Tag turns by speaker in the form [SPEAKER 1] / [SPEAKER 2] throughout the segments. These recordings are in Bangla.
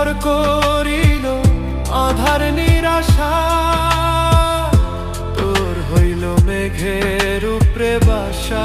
[SPEAKER 1] ভর করিল আধার নিরাশা। তোর হইল মেঘের উপরে বাসা।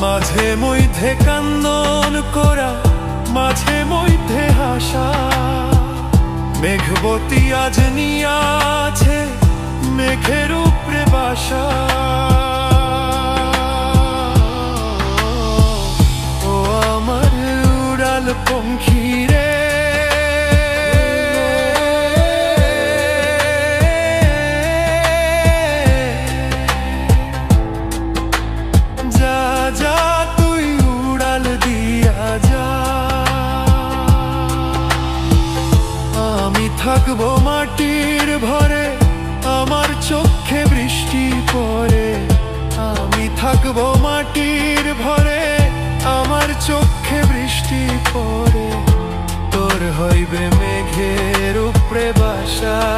[SPEAKER 1] মাঝে মধ্যে কান্দন করা, মাঝে মধ্যে হাসা। মেঘবতী আজ আছে মেঘের উপরে বাসা। ও আমার উড়াল পঙ্খী রে। থাকব মাটির ভরে, আমার চোখে বৃষ্টি পরে আমি থাকব মাটির ভরে, আমার চোখে বৃষ্টি পরে তোর হইবে মেঘের উপরে বাসা।